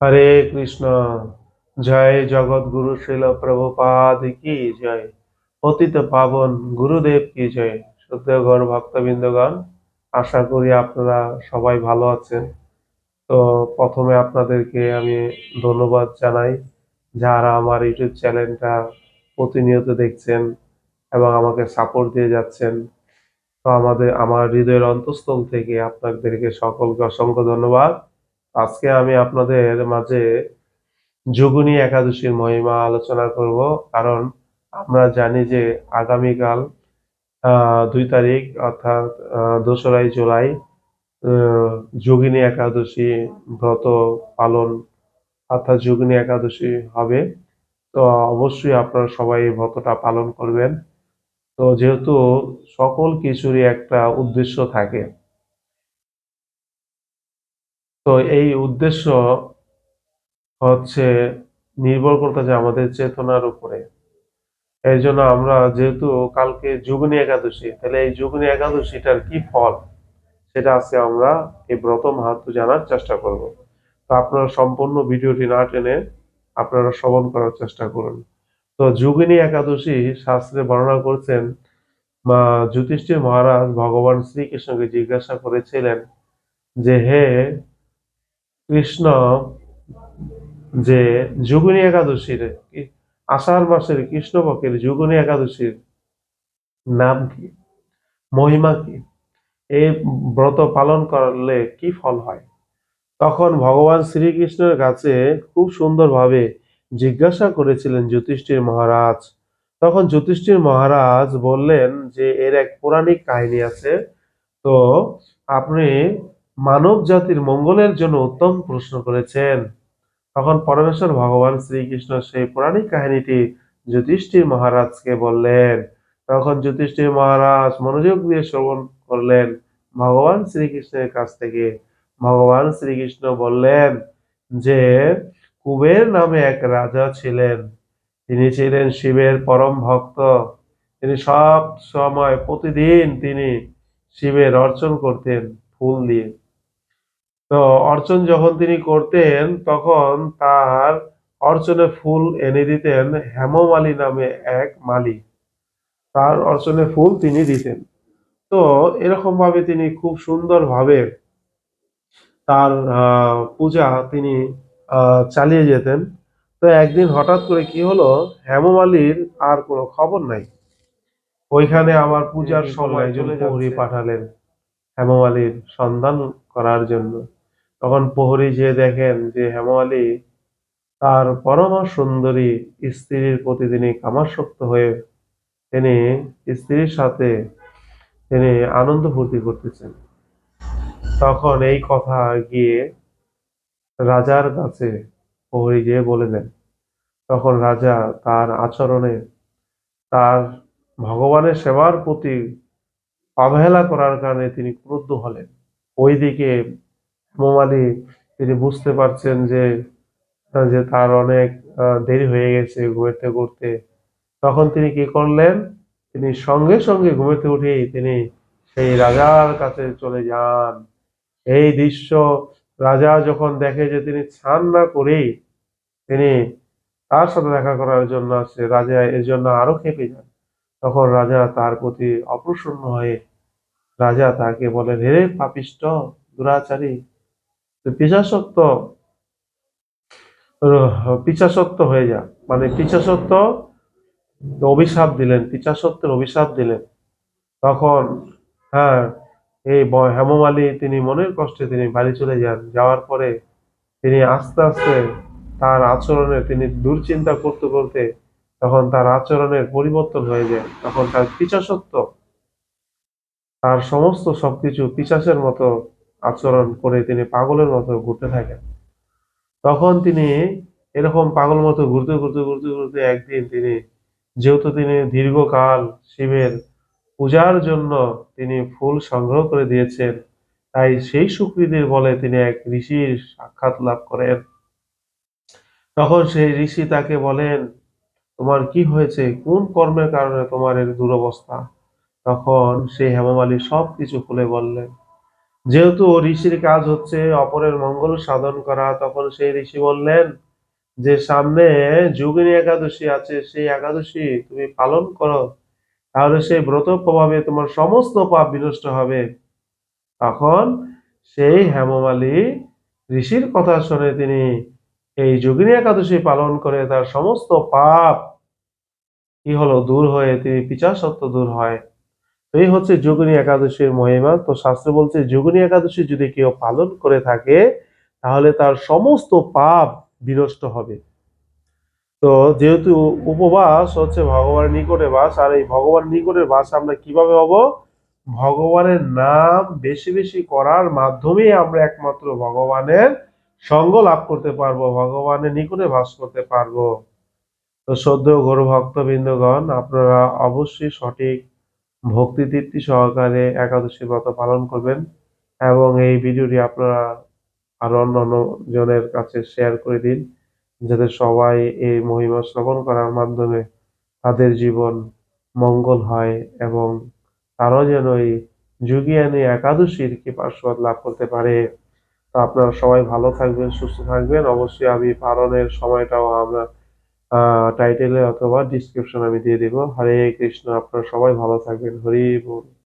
হরে কৃষ্ণ। জয় জগৎগুরু শিল প্রভুপাদ কি জয়। পতিত পাবন গুরুদেব কি জয়। সত্যগণ ভক্তবৃন্দগণ, আশা করি আপনারা সবাই ভালো আছেন। তো প্রথমে আপনাদেরকে আমি ধন্যবাদ জানাই যারা আমার ইউটিউব চ্যানেলটা প্রতিনিয়ত দেখছেন এবং আমাকে সাপোর্ট দিয়ে যাচ্ছেন। তো আমাদের, আমার হৃদয়ের অন্তঃস্থল থেকে আপনাদেরকে সকলকে অসংখ্য ধন্যবাদ। আজকে আমি আপনাদের মাঝে যোগিনী একাদশীর মহিমা আলোচনা করব, কারণ আমরা জানি যে আগামীকাল দুই তারিখ অর্থাৎ দোসরাই জুলাই যোগিনী একাদশী ব্রত পালন অর্থাৎ যোগিনী একাদশী হবে। তো অবশ্যই আপনারা সবাই এই ব্রতটা পালন করবেন। তো যেহেতু সকল কিছুরই একটা উদ্দেশ্য থাকে তো এই উদ্দেশ্য হচ্ছে নির্ভর করতেছে আমাদের চেতনার উপরে। এই জন্য আমরা যেহেতু কালকে যুগনী একাদশী, তাহলে এই যুগনী একাদশীটার কি ফল? সেটা আজকে আমরা এই ব্রত মাহাত্ম জানার চেষ্টা করব। তো আপনারা সম্পূর্ণ ভিডিওটি না টেনে আপনারা শ্রবণ করার চেষ্টা করুন। তো যুগিনী একাদশী শাস্ত্রে বর্ণনা করছেন, মা যুধিষ্ঠির মহারাজ ভগবান শ্রীকৃষ্ণকে জিজ্ঞাসা করেছিলেন যে, হে কৃষ্ণ যে যুগিনী একাদশীর আষাঢ় মাসের কৃষ্ণপক্ষের যুগিনী একাদশীর নাম কি? মহিমা কি? এই ব্রত পালন করলে কি ফল হয়? তখন ভগবান শ্রীকৃষ্ণের কাছে খুব সুন্দরভাবে জিজ্ঞাসা করেছিলেন জ্যোতিষ্ঠির মহারাজ। তখন জ্যোতিষ্ঠির মহারাজ বললেন যে, এর এক পৌরাণিক কাহিনী আছে। তো আপনি মানব জাতির মঙ্গলের জন্য উত্তম প্রশ্ন করেছেন। তখন পরমেশ্বর ভগবান শ্রীকৃষ্ণ সেই পৌরাণিক কাহিনীটি যুধিষ্ঠির মহারাজকে বললেন। তখন যুধিষ্ঠির মহারাজ মনোযোগ দিয়ে শ্রবণ করলেন ভগবান শ্রীকৃষ্ণের কাছ থেকে। ভগবান শ্রীকৃষ্ণ বললেন যে, কুবের নামে এক রাজা ছিলেন। তিনি ছিলেন শিবের পরম ভক্ত। তিনি সব সময় প্রতিদিন তিনি শিবের অর্চন করতেন, ফুল দিয়ে। তো অর্চন যখন তিনি করতেন তখন তার অর্চনে ফুল এনে দিতেন হেমমালী নামে এক মালি। তার অর্চনে ফুল তিনি দিতেন। তো এরকম ভাবে তিনি খুব সুন্দরভাবে তার পূজা তিনি আহ, চালিয়ে যেতেন। তো একদিন হঠাৎ করে কি হলো হেমমালির আর কোনো খবর নাই। ওইখানে আমার পূজার সময় প্রহরী পাঠালেন হেমমালির সন্ধান করার জন্য। তখন প্রহরী যে দেখেন যে হেমমালি তার পরমা সুন্দরী স্ত্রীর প্রতি তিনি কামাসক্ত হয়ে তিনি স্ত্রীর সাথে তিনি আনন্দ ফুর্তি করতেছেন। তখন এই কথা গিয়ে রাজার কাছে প্রহরী গিয়ে বলে দেন। তখন রাজা তার আচরণে তার ভগবানের সেবার প্রতি অবহেলা করার কারণে তিনি ক্রুদ্ধ হলেন। ওইদিকে হেমমালি তিনি বুঝতে পারছেন যে যে তার অনেক দেরি হয়ে গেছে ঘুমেতে করতে তখন তিনি কি করলেন? তিনি সঙ্গে সঙ্গে ঘুমেতে উঠেই তিনি সেই রাজার কাছে চলে যান। এই দৃশ্য রাজা যখন দেখে যে তিনি স্নান না করেই তিনি তার সাথে দেখা করার জন্য আসছে রাজা এর জন্য আরও খেপে যান। তখন রাজা তার প্রতি অপ্রসন্ন হয়ে, রাজা তাকে বলেন হেরে পাপিষ্ট, দুরাচারী তুই পিছাসক্ত পিছাসক্ত হয়ে যা। মানে পিছাসত্ব অভিশাপ দিলেন পিছাসত্বের অভিশাপ দিলেন। তখন হ্যাঁ এই হেমমালী তিনি মনের কষ্টে তিনি বাড়ি চলে যান। যাওয়ার পরে তিনি আস্তে আস্তে তার আচরণে তিনি দুশ্চিন্তা করতে করতে তখন তার আচরণের পরিবর্তন হয়ে যায়। তখন তার পিছাসত্ব তার সমস্ত সবকিছু পিশাচের মতো আচরণ করে তিনি পাগলের মতো ঘুরতে থাকেন। তখন তিনি এরকম পাগল মতো ঘুরতে ঘুরতে ঘুরতে ঘুরতে একদিন তিনি, যেহেতু তিনি দীর্ঘকাল শিবের পূজার জন্য তিনি ফুল সংগ্রহ করে দিয়েছেন, তাই সেই সুকৃতির বলে তিনি এক ঋষির সাক্ষাৎ লাভ করেন। তখন সেই ঋষি তাকে বলেন, তোমার কি হয়েছে? কোন কর্মের কারণে তোমার এর দুরবস্থা? তখন সেই হেমমালী সব কিছু খুলে বললেন যেহেতু ঋষির কাজ হচ্ছে অপরের মঙ্গল সাধন করা, তখন সেই ঋষি বললেন, যে সামনে যোগিনী একাদশী আছে, সেই একাদশী তুমি পালন করো, তাহলে সেই ব্রত প্রভাবে তোমার সমস্ত পাপ বিনষ্ট হবে। তখন সেই হেমমালী ঋষির কথা শুনে তিনি এই যোগিনী একাদশী পালন করে তার সমস্ত পাপ কি হলো দূর হয়ে তিনি পিচাসত্ব দূর হয়। এই হচ্ছে যোগিনী একাদশীর মহিমা। তো শাস্ত্র বলছে, যোগিনী একাদশী যদি কেউ পালন করে থাকে, তাহলে তার সমস্ত পাপ বিনষ্ট হবে। তো যেহেতু উপবাস হচ্ছে ভগবানের নিকটে বাস, আর এই ভগবানের নিকটের বাস আমরা কীভাবে হব? ভগবানের নাম বেশি বেশি করার মাধ্যমে আমরা একমাত্র ভগবানের সঙ্গ লাভ করতে পারব, ভগবানের নিকটে বাস করতে পারব। তো সদ্য গৌর ভক্তবৃন্দগণ আপনারা অবশ্যই সঠিক ভক্তি তৃপ্তি সহকারে একাদশী ব্রত পালন করবেন এবং এই ভিডিওটি আপনারা আরও অন্যান্য জনের কাছে শেয়ার করে দিন, যাতে সবাই এই মহিমা শ্রবণ করার মাধ্যমে তাদের জীবন মঙ্গল হয় এবং তারাও যেন এই যুগিয়ানি একাদশীর কৃপাস্বাদ লাভ করতে পারে। তো আপনারা সবাই ভালো থাকবেন, সুস্থ থাকবেন। অবশ্যই আমি পালনের সময়টাও আমরা টাইটেলে অথবা ডিসক্রিপশন আমি দিয়ে দিব। হরে কৃষ্ণ আপনারা সবাই ভালো থাকবেন। হরি বল।